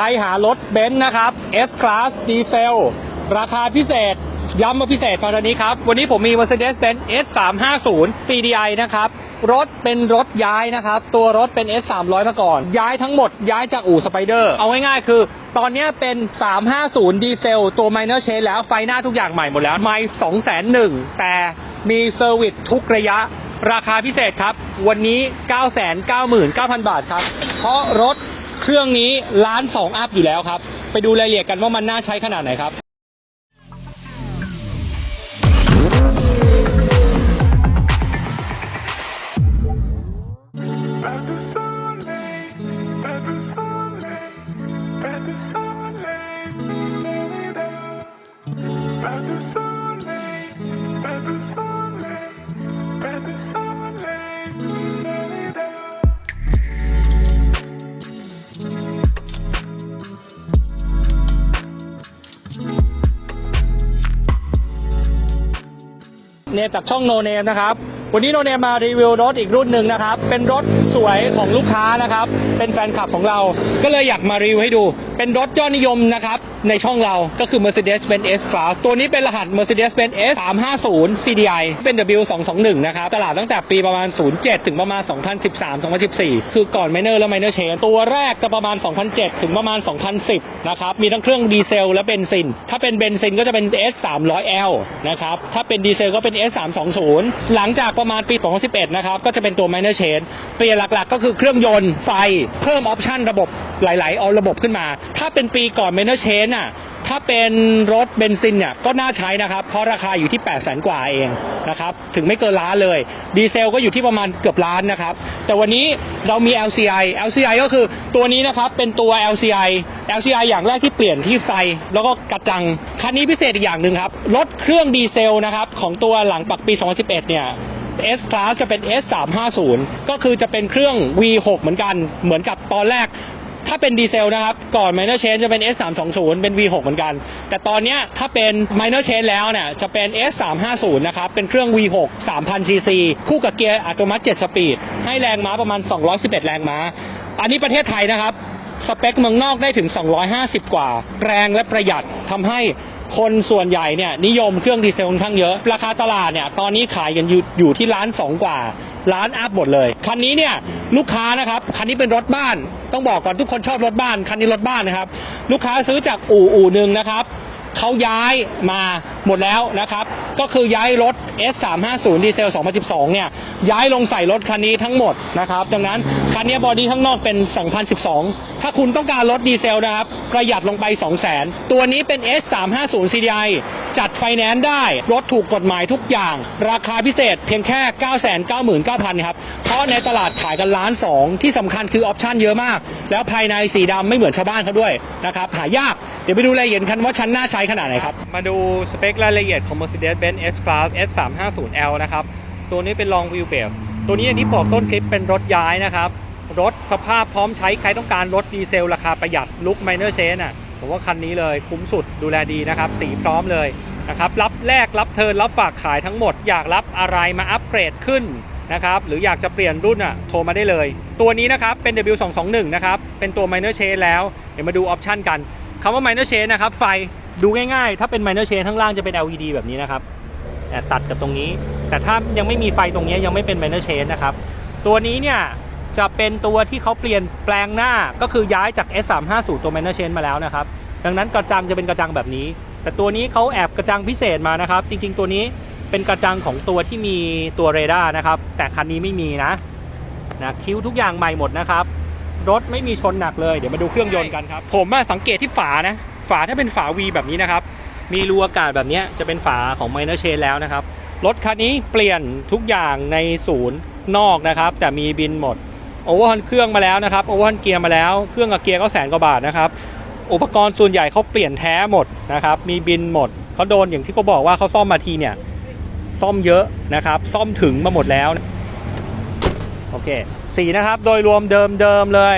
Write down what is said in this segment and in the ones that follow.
ใครหารถเบนซ์นะครับ S Class ดีเซล ราคาพิเศษ ย้ำมาพิเศษตอนนี้ครับ วันนี้ผมมี Mercedes-Benz S350 CDI นะครับ รถเป็นรถย้ายนะครับ ตัวรถเป็น S300 มาก่อน ย้ายทั้งหมดย้ายจากอู่สไปเดอร์เอาง่ายๆคือ ตอนนี้เป็น 350 ดีเซล ตัว Minor Change แล้วไฟหน้าทุกอย่างใหม่หมดแล้ว ไม่201,000แต่มีเซอร์วิสทุกระยะราคาพิเศษครับ วันนี้ 999,000 บาทครับ เพราะรถ เครื่องนี้ล้านสองอัพอยู่แล้วครับ ไปดูรายละเอียดกันว่ามันน่าใช้ขนาดไหนครับ Pas de เนมจากช่องโนเนมนะครับ วันนี้โนเนมมารีวิวรถอีกรุ่นหนึ่งนะครับ เป็นรถสวยของลูกค้านะครับ เป็นแฟนคลับของเรา ก็เลยอยากมารีวิวให้ดู เป็นรถยอดนิยมนะครับในช่องเราก็คือ Mercedes-Benz S-Class ตัวนี้เป็นรหัส Mercedes-Benz S350 CDI เป็น W221 นะครับตลาดตั้งแต่ปีประมาณ 07 ถึงประมาณ 2013 2014 คือก่อน Minor และ Minor Change ตัวแรกจะประมาณ 2007 ถึงประมาณ 2010 นะครับ มีทั้งเครื่องดีเซลและเบนซิน ถ้าเป็นเบนซินก็จะเป็น S300L นะครับ ถ้าเป็นดีเซลก็เป็น S320 หลังจากประมาณปี 2011 นะครับ ก็จะเป็นตัว Minor Change เปลี่ยนหลักๆ ก็คือเครื่องยนต์ไฟเพิ่มออปชันระบบ หลาย ๆ เอาระบบขึ้นมา ถ้าเป็นปีก่อน Minor Change อะถ้าเป็นรถเบนซินเนี่ยก็น่าใช้นะครับ เพราะราคาอยู่ที่ 8 0 0 0 0 0กว่าเองนะครับ ถึงไม่เกินล้านเลย ดีเซลก็อยู่ที่ประมาณเกือบล้านนะครับ แต่วันนี้เรามี LCI LCI ก็คือตัวนี้นะครับเป็นตัว LCI LCI อย่างแรกที่เปลี่ยนที่ไฟ แล้วก็กระจัง คันนี้พิเศษอีกอย่างหนึ่งครับ รถเครื่องดีเซลนะครับของตัวหลังปักปี 2011 เนี่ย S Class จะเป็น S 3 5 0ก็คือจะเป็นเครื่อง V6 เหมือนกัน เหมือนกับตอนแรก ถ้าเป็นดีเซลนะครับ ก่อน Minor Change จะเป็น S 3 2 0 เป็น V6 เหมือนกัน แต่ตอนนี้ถ้าเป็น Minor Change แล้วเนี่ย จะเป็น S 3 5 0 นะครับ เป็นเครื่อง V6 3,000 cc คู่กับเกียร์อัตโนมัติ 7 สปีด ให้แรงม้าประมาณ 211 แรงม้า อันนี้ประเทศไทยนะครับ สเปคเมืองนอกได้ถึง 250 กว่า แรงและประหยัดทำให้ คนส่วนใหญ่เนี่ยนิยมเครื่องดีเซลค่อนข้างเยอะ ราคาตลาดเนี่ยตอนนี้ขายกันอยู่อยู่ที่ล้านสองกว่าล้านอัพหมดเลย คันนี้เนี่ยลูกค้านะครับคันนี้เป็นรถบ้าน ต้องบอกก่อนทุกคนชอบรถบ้าน คันนี้รถบ้านนะครับ ลูกค้าซื้อจากอู่อู่หนึ่งนะครับเขาย้ายมาหมดแล้วนะครับ ก็คือย้ายรถ S350 ดีเซล 2012 เนี่ย ย้ายลงใส่รถคันนี้ทั้งหมดนะครับ ดังนั้นคันนี้บอดี้ข้างนอกเป็น 2012 ถ้าคุณต้องการรถดีเซลนะครับ ประหยัดลงไป 200,000 ตัวนี้เป็น S350 CDI จัดไฟแนนซ์ได้ รถถูกกฎหมายทุกอย่าง ราคาพิเศษเพียงแค่ 999,000 ครับ เพราะในตลาดขายกันล้านสองที่สำคัญคือออปชั่นเยอะมาก แล้วภายในสีดำไม่เหมือนชาวบ้านเขาด้วยนะครับ หายาก เดี๋ยวไปดูรายละเอียดกันว่าชั้นหน่าใช้ขนาดไหนครับ มาดูสเปครายละเอียดของ Mercedes-Benz S-Class S350L นะครับ ตัวนี้เป็น long wheelbase ตัวนี้อย่างที่บอกต้นคลิปเป็นรถย้ายนะครับ รถสภาพพร้อมใช้ใครต้องการรถดีเซล ราคาประหยัดลุค minor change อะผมว่าคันนี้เลยคุ้มสุดดูแลดีนะครับ สีพร้อมเลยนะครับรับแลกรับเทินรับฝากขายทั้งหมด อยากรับอะไรมาอัปเกรดขึ้นนะครับหรืออยากจะเปลี่ยนรุ่นอะโทรมาได้เลย ตัวนี้นะครับเป็น W221 นะครับเป็นตัว minor change แล้ว เดี๋ยวมาดูออปชันกันคำว่า minor change นะครับไฟ ดูง่ายๆ ถ้าเป็น minor chain ข้างล่างจะเป็น LED แบบนี้นะครับแต่ตัดกับตรงนี้ แต่ถ้ายังไม่มีไฟตรงนี้ยังไม่เป็น minor chain นะครับ ตัวนี้เนี่ยจะเป็นตัวที่เขาเปลี่ยนแปลงหน้าก็คือย้ายจาก S350 ตัว minor chain มาแล้วนะครับ ดังนั้นกระจังจะเป็นกระจังแบบนี้ แต่ตัวนี้เขาแอบกระจังพิเศษมานะครับ จริง ๆ ตัวนี้เป็นกระจังของตัวที่มีตัวเรดาร์นะครับ แต่คันนี้ไม่มีนะนะคิ้วทุกอย่างใหม่หมดนะครับ รถไม่มีชนหนักเลย เดี๋ยวมาดูเครื่องยนต์กันครับ ผมสังเกตที่ฝานะ ฝาถ้าเป็นฝา V แบบนี้นะครับ มีรูอากาศแบบนี้จะเป็นฝาของ Minor Chain แล้วนะครับ รถคันนี้เปลี่ยนทุกอย่างในศูนย์นอกนะครับ แต่มีบินหมดโอเวอร์ฮอนเครื่องมาแล้วนะครับโอเวอร์ฮอนเกียร์มาแล้วเครื่องกับเกียร์ก็แสนกว่าบาทนะครับอุปกรณ์ส่วนใหญ่เขาเปลี่ยนแท้หมดนะครับ มีบินหมดเขาโดนอย่างที่เขาบอกว่าเขาซ่อมมาทีเนี่ย ซ่อมเยอะนะครับ ซ่อมถึงมาหมดแล้ว โอเคสีนะครับ โดยรวมเดิมเดิมเลย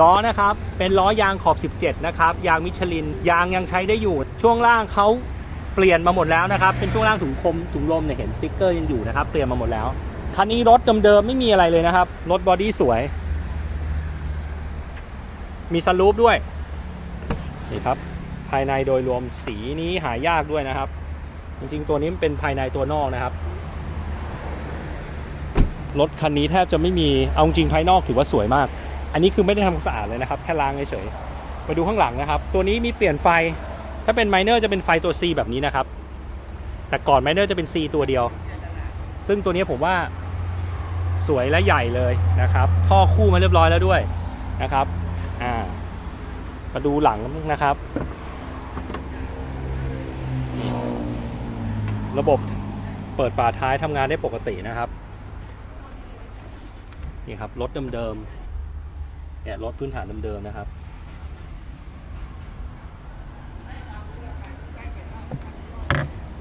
ล้อนะครับเป็นล้อยางขอบ 17 นะครับ ยางมิชลิน ยางยังใช้ได้อยู่ ช่วงล่างเขาเปลี่ยนมาหมดแล้วนะครับ เป็นช่วงล่างถุงคมถุงลมเนี่ยเห็นสติ๊กเกอร์ยังอยู่นะครับ เปลี่ยนมาหมดแล้ว คันนี้รถเดิมๆไม่มีอะไรเลยนะครับ รถบอดี้สวย มีซันรูฟด้วย นี่ครับ ภายในโดยรวมสีนี้หายากด้วยนะครับ จริงๆตัวนี้มันเป็นภายในตัวนอกนะครับ รถคันนี้แทบจะไม่มี เอาจริงภายนอกถือว่าสวยมาก อันนี้คือไม่ได้ทำความสะอาดเลยนะครับ แค่ล้างเฉยๆมาดูข้างหลังนะครับ ตัวนี้มีเปลี่ยนไฟ ถ้าเป็นไมเนอร์จะเป็นไฟตัว C แบบนี้นะครับ แต่ก่อนไมเนอร์จะเป็น C ตัวเดียว ซึ่งตัวนี้ผมว่าสวยและใหญ่เลยนะครับ ท่อคู่มาเรียบร้อยแล้วด้วยนะครับอ่ามาดูหลังนะครับ ระบบเปิดฝาท้ายทำงานได้ปกตินะครับ นี่ครับ รถเดิมๆ เนี่ยรถพื้นฐานเดิมๆนะครับ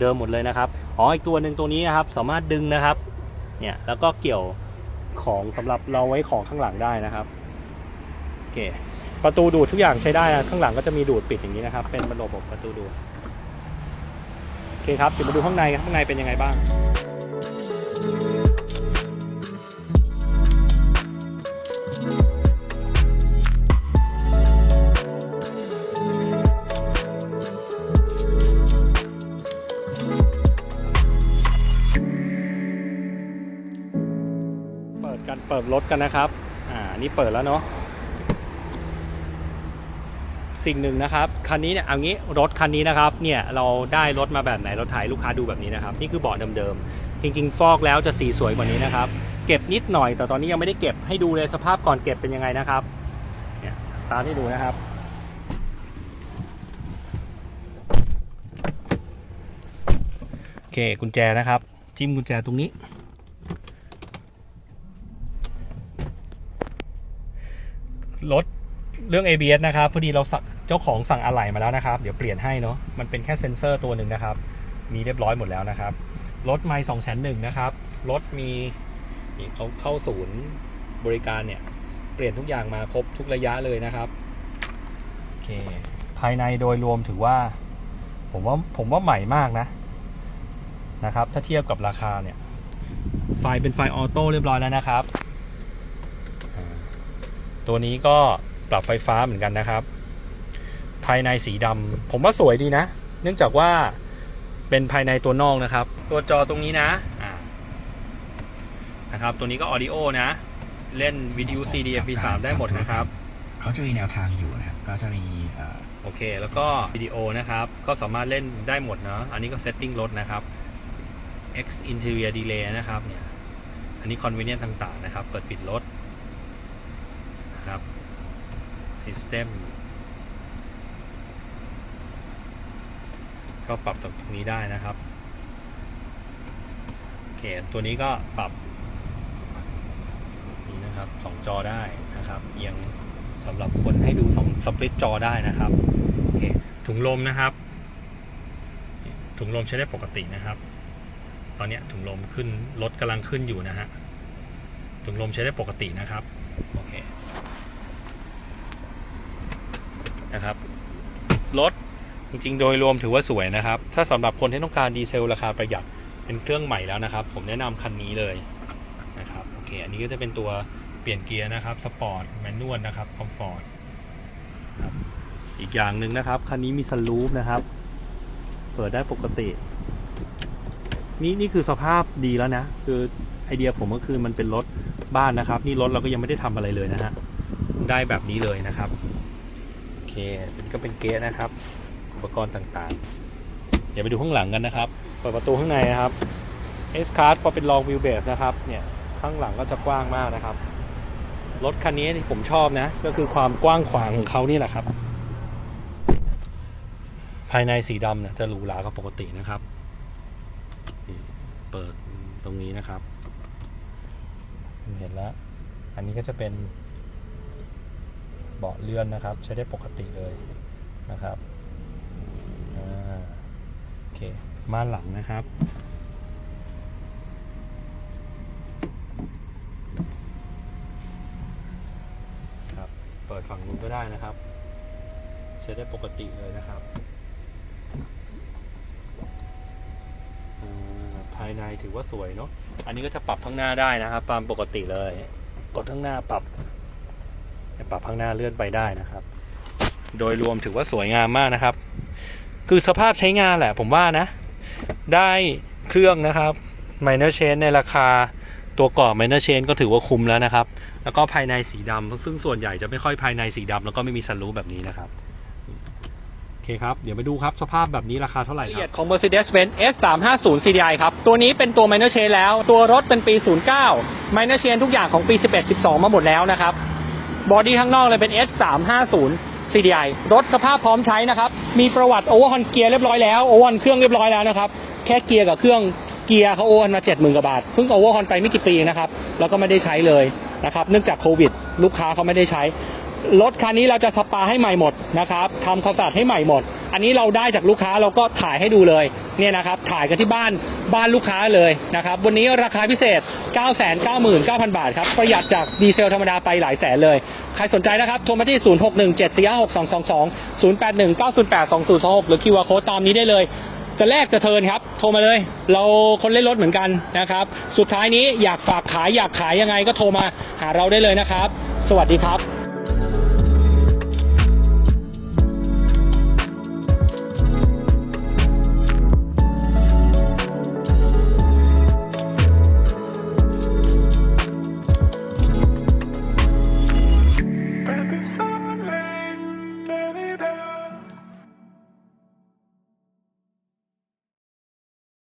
เดิมหมดเลยนะครับอ๋ออีกตัวหนึ่งตัวนี้นะครับสามารถดึงนะครับเนี่ยแล้วก็เกี่ยวของสำหรับเราไว้ของข้างหลังได้นะครับโอเคประตูดูดทุกอย่างใช้ได้นะข้างหลังก็จะมีดูดปิดอย่างนี้นะครับ เป็นระบบประตูดูดโอเคครับเดี๋ยวมาดูข้างในข้างในเป็นยังไงบ้าง รถกันนะครับ อ่านี่เปิดแล้วเนาะ สิ่งหนึ่งนะครับ คันนี้เนี่ยเอางี้รถคันนี้นะครับ เนี่ยเราได้รถมาแบบไหนเราถ่ายลูกค้าดูแบบนี้นะครับ นี่คือเบาะเดิมๆ จริง ๆ ฟอกแล้วจะสีสวยกว่านี้นะครับ เก็บนิดหน่อย แต่ตอนนี้ยังไม่ได้เก็บให้ดูเลยสภาพก่อนเก็บเป็นยังไงนะครับ เนี่ยสตาร์ทให้ดูนะครับโอเคกุญแจนะครับ จิ้มกุญแจตรงนี้ รถเรื่อง ABS นะครับพอดีเราสั่งเจ้าของสั่งอะไหล่มาแล้วนะครับ เดี๋ยวเปลี่ยนให้เนาะมันเป็นแค่เซ็นเซอร์ตัวหนึ่งนะครับ มีเรียบร้อยหมดแล้วนะครับ รถไม่สองแสนหนึ่งนะครับ รถมีนี่เขาเข้าศูนย์บริการเนี่ย เปลี่ยนทุกอย่างมาครบทุกระยะเลยนะครับโอเคภายในโดยรวมถือว่า ผมว่าผมว่าใหม่มากนะนะครับ ถ้าเทียบกับราคาเนี่ย ไฟเป็นไฟออโต้เรียบร้อยแล้วนะครับ ตัวนี้ก็ปรับไฟฟ้าเหมือนกันนะครับ ภายในสีดำผมว่าสวยดีนะ เนื่องจากว่าเป็นภายในตัวนอกนะครับ ตัวจอตรงนี้นะอ่านะครับ ตัวนี้ก็ออดิโอนะ เล่นวิดีโอ CD MP3 ได้หมดนะครับเขาจะมีแนวทางอยู่นะครับก็จะมีเอ่อโอเค แล้วก็วิดีโอนะครับ ก็สามารถเล่นได้หมดเนาะอันนี้ก็เซตติ้งรถนะครับ X Interior Delay นะครับเนี่ยอันนี้ Convenience ต่างๆนะครับ เปิดปิดรถนะครับ System ก็ปรับตรงนี้ได้นะครับโอเคตัวนี้ก็ปรับนี่นะครับสองจอได้นะครับเอียงสำหรับคนให้ดูสองสปลิตจอได้นะครับโอเคถุงลมนะครับ ถุงลมใช้ได้ปกตินะครับ ตอนนี้ถุงลมขึ้นรถกำลังขึ้นอยู่นะฮะถุงลมใช้ได้ปกตินะครับโอเค นะครับรถจริงๆ โดยรวมถือว่าสวยนะครับ ถ้าสำหรับคนที่ต้องการดีเซลราคาประหยัดเป็นเครื่องใหม่แล้วนะครับ ผมแนะนำคันนี้เลยนะครับโอเคอันนี้ก็จะเป็นตัวเปลี่ยนเกียร์นะครับสปอร์ตแมนนวลนะครับคอมฟอร์ตอีกอย่างหนึ่งนะครับคันนี้มีสลูปนะครับ เปิดได้ปกติ นี่นี่คือสภาพดีแล้วนะ คือไอเดียผมก็คือมันเป็นรถบ้านนะครับ นี่รถเราก็ยังไม่ได้ทำอะไรเลยนะฮะได้แบบนี้เลยนะครับ ก็เป็นเกสนะครับ อุปกรณ์ต่างๆ เดี๋ยวไปดูข้างหลังกันนะครับ เปิดประตูข้างในนะครับ S Class พอเป็น Long Wheel Base นะครับ เนี่ย ข้างหลังก็จะกว้างมากนะครับ รถคันนี้ที่ผมชอบนะ ก็คือความกว้างขวางของเขานี่แหละครับ ภายในสีดำเนี่ยจะหรูหรากว่าปกตินะครับ เปิดตรงนี้นะครับ เห็นแล้ว อันนี้ก็จะเป็น เบาะเลื่อนนะครับ ใช้ได้ปกติเลยนะครับอ่าโอเคม่านหลังนะครับครับ เปิดฝั่งนู้นก็ได้นะครับ ใช้ได้ปกติเลยนะครับอ่าภายในถือว่าสวยเนาะอันนี้ก็จะปรับข้างหน้าได้นะครับตามปกติเลย กดข้างหน้าปรับ ปรับข้างหน้าเลื่อนไปได้นะครับ โดยรวมถือว่าสวยงามมากนะครับ คือสภาพใช้งานแหละผมว่านะ ได้เครื่องนะครับ minor chain ในราคาตัวก่อ minor chain ก็ถือว่าคุ้มแล้วนะครับ แล้วก็ภายในสีดำซึ่งส่วนใหญ่จะไม่ค่อยภายในสีดำแล้วก็ไม่มีซันรูแบบนี้นะครับโอเคครับ เดี๋ยวไปดูครับ สภาพแบบนี้ราคาเท่าไหร่ครับของ Mercedes-Benz S350 CDI ครับ ตัวนี้เป็นตัว minor chain แล้ว ตัวรถเป็นปี 09 minor chain ทุกอย่างของปี 11 12 มาหมดแล้วนะครับ บอดี้ข้างนอกเลยเป็น S350 CDI รถสภาพพร้อมใช้นะครับ มีประวัติโอเวอร์ฮอนเกียร์เรียบร้อยแล้วโอเวอร์ฮอนเครื่องเรียบร้อยแล้วนะครับ แค่เกียร์กับเครื่องเกียร์เขาโอเวอร์มาเจ็ดหมื่นกว่าบาทเพิ่งโอเวอร์ฮอนไปไม่กี่ปีนะครับ แล้วก็ไม่ได้ใช้เลยนะครับ เนื่องจากโควิด ลูกค้าเขาไม่ได้ใช้ รถคันนี้เราจะสปาให้ใหม่หมดนะครับทำความสะอาดให้ใหม่หมด อันนี้เราได้จากลูกค้าเราก็ถ่ายให้ดูเลยเนี่ยนะครับถ่ายกันที่บ้านบ้านลูกค้าเลยนะครับวันนี้ราคาพิเศษ 9 9 9 9 0 0 0 บาทครับประหยัดจากดีเซลธรรมดาไปหลายแสนเลย ใครสนใจนะครับโทรมาที่ 0 6 1 7 4 5 6 2 2 2 0 8 1 9 0 8 2 0 2 6 หรือ QR code ตามนี้ได้เลย จะแลกจะเทินครับ โทรมาเลย เราคนเล่นรถเหมือนกันนะครับ สุดท้ายนี้อยากฝากขายอยากขายยังไงก็โทรมาหาเราได้เลยนะครับ สวัสดีครับ